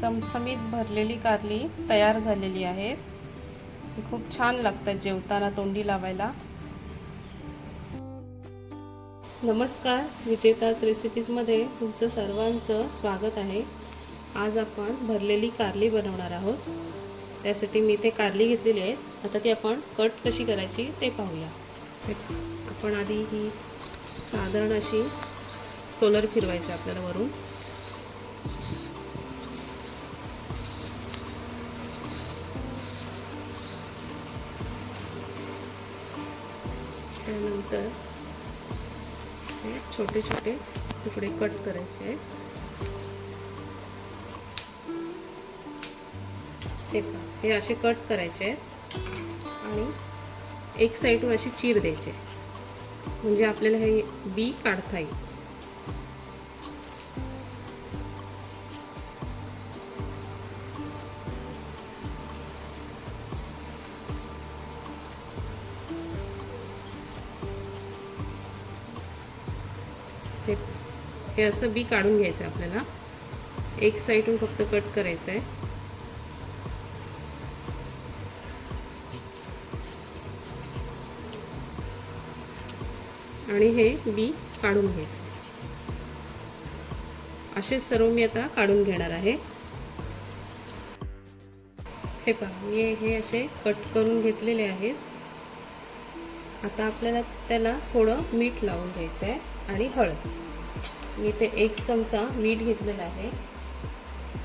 चमचमीत भरलेली कारली तयार झालेली आहेत खूप छान लागतात जेवताना तोंडी लावायला. नमस्कार विजेताच रेसिपीजमध्ये तुमचं सर्वांचं स्वागत आहे. आज आपण भरलेली कारली बनवणार आहोत. त्यासाठी मी ते कारली घेतलेली आहेत. आता ती आपण कट कशी करायची ते पाहूया. आपण आधी ही साधारण अशी सोलर फिरवायचं आपल्याला वरून. त्यानंतर असे छोटे छोटे तुकडे कट करायचे आहेत. हे पहा हे असे कट करायचे आहेत. आणि एक साईडवर अशी चीर द्यायचे म्हणजे आपल्याला हे बी काढता येईल. हे असं बी काढून घ्यायचं आहे आपल्याला. एक साईडून फक्त कट करायचं आहे. आणि हे बी काढून घ्यायचं असे सर्व मी आता काढून घेणार आहे. हे पहा मी हे असे कट करून घेतलेले आहेत. आता आपल्याला त्याला थोडं मीठ लावून घ्यायचं आहे आणि हळद. मी ते एक चमचा मीठ घेतलेलं आहे.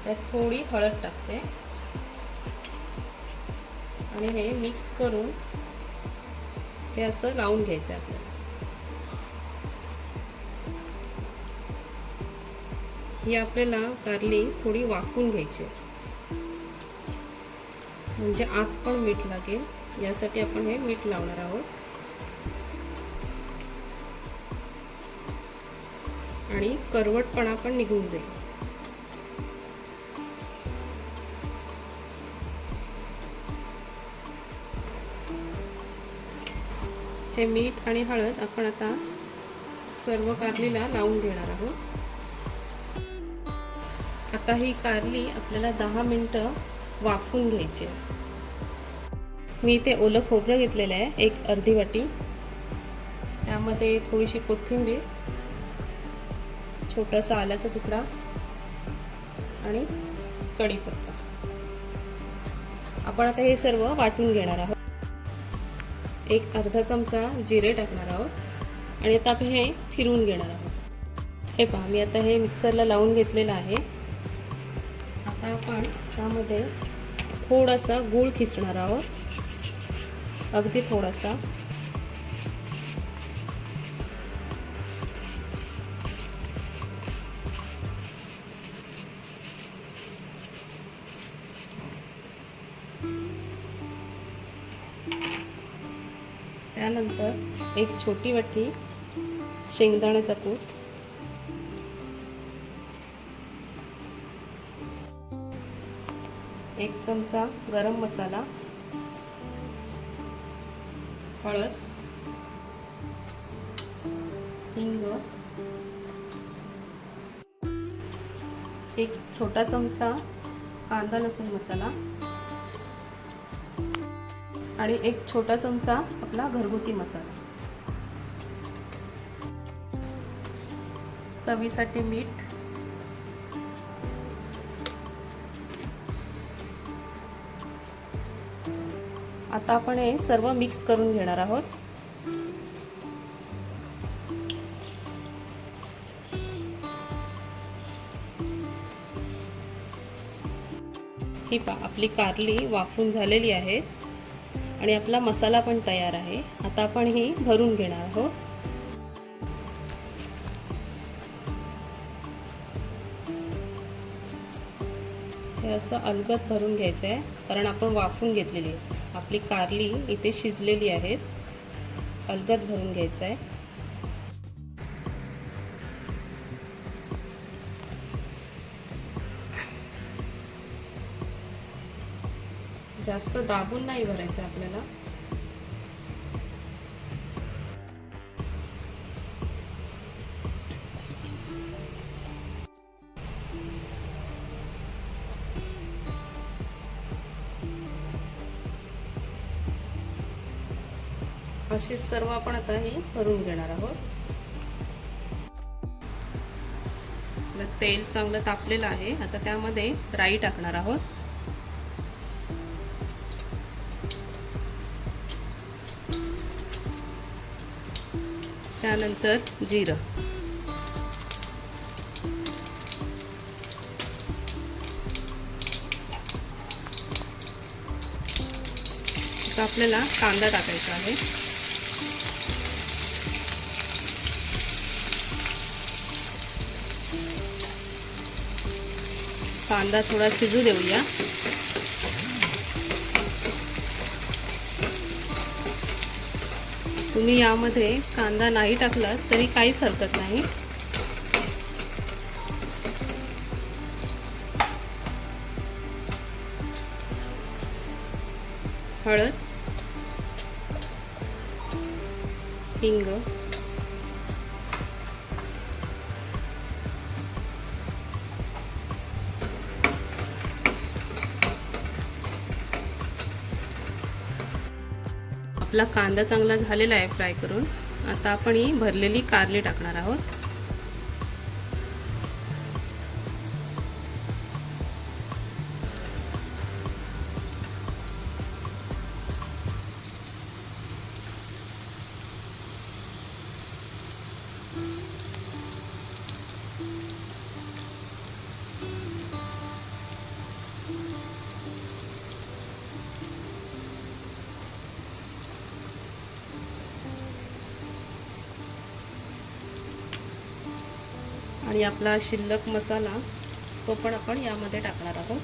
त्यात थोडी हळद टाकते. आणि हे मिक्स करून हे असं लावून घ्यायचं आहे आपल्याला. ही आपल्याला कारली थोडी वाकून घ्यायची आहे. म्हणजे आत पण मीठ लागेल. यासाठी आपण हे मीठ लावणार आहोत. आणि करवटपणा पण निघून जाईल. हे मीठ आणि हळद आपण आता सर्व कारलीला लावून घेणार आहोत. आता ही कारली आपल्याला दहा मिनटं वाफून घ्यायची मी ते ओलं खोबरं घेतलेलं आहे एक अर्धी वाटी. त्यामध्ये थोडीशी कोथिंबीर छोटासा आल्याचा तुकडा आणि कढीपत्ता. आपण आता हे सर्व वाटून घेणार आहोत. एक अर्धा चमचा जिरे टाकणार आहोत आणि आता आपण हे फिरवून घेणार आहोत. हे पहा मी आता हे मिक्सरला लावून घेतलेलं आहे. आता आपण त्यामध्ये थोडासा गूळ खिसणार आहोत. अगदी थोडासा. त्यानंतर एक छोटी वाटी शेंगदाण्याचा कूट एक चमचा गरम मसाला. हळद. हिंग. एक छोटा चमचा कांदा लसूण मसाला. आणि एक छोटा चमचा आपला घरगुती मसाला. चवीसाठी मीठ. आता आपण हे सर्व मिक्स करून घेणार आहोत. ही पा आपली कारली वाफून झालेली आहे. आणि आपला मसाला पण तयार आहे. आता आपण ही भरून घेणार आहोत. हे असं अलगद भरून घ्यायचं आहे कारण आपण वाफून घेतलेली आहे. आपली कारली इथे शिजलेली आहेत. अलगद भरून घ्यायचं आहे जास्त दाबून नाही भरायचं आपल्याला. अशी सर्व आपण आता ही भरून घेणार आहोत. तेल चांगलं तापलेलं आहे. आता त्यामध्ये राई टाकणार आहोत. त्यानंतर जिरं. आता आपल्याला कांदा टाकायचा आहे. कांदा थोडा शिजू देऊया. तुम्ही यामध्ये कांदा नाही टाकला तरी काहीच हरकत नाही. हळद हिंग आपला कांदा चांगला झालेला आहे फ्राय करून आता आपण ही भरलेली कारली टाकणार आहोत. आणि आपला शिल्लक मसाला तो पण आपण यामध्ये टाकणार आहोत.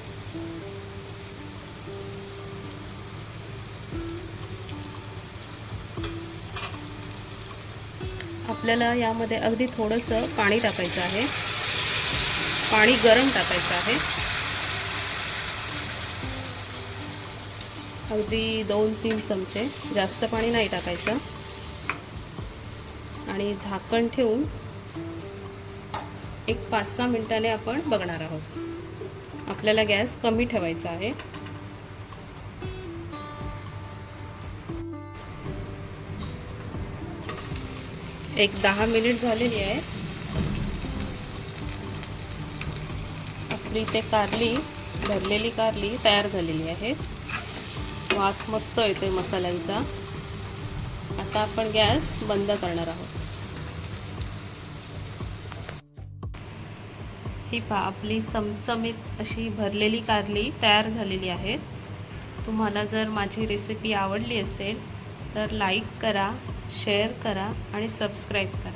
आपल्याला यामध्ये अगदी थोडंसं पाणी टाकायचं आहे. पाणी गरम टाकायचं आहे. अगदी दोन तीन चमचे जास्त पाणी नाही टाकायचं. आणि झाकण ठेवून एक पाच सहा मिनिटाने आपण बघणार आहोत. आपल्याला गॅस कमी ठेवायचा आहे. एक दहा मिनिट झालेली आहे. आपली इथे कारली भरलेली कारली तयार झालेली आहे. वास मस्त येतोय मसाल्यांचा. आता आपण गॅस बंद करणार आहोत. ही पहा आपली चमचमीत अशी भरलेली कारली तयार झालेली आहे. तुम्हाला जर माझी रेसिपी आवडली असेल तर लाईक करा शेअर करा आणि सबस्क्राईब करा.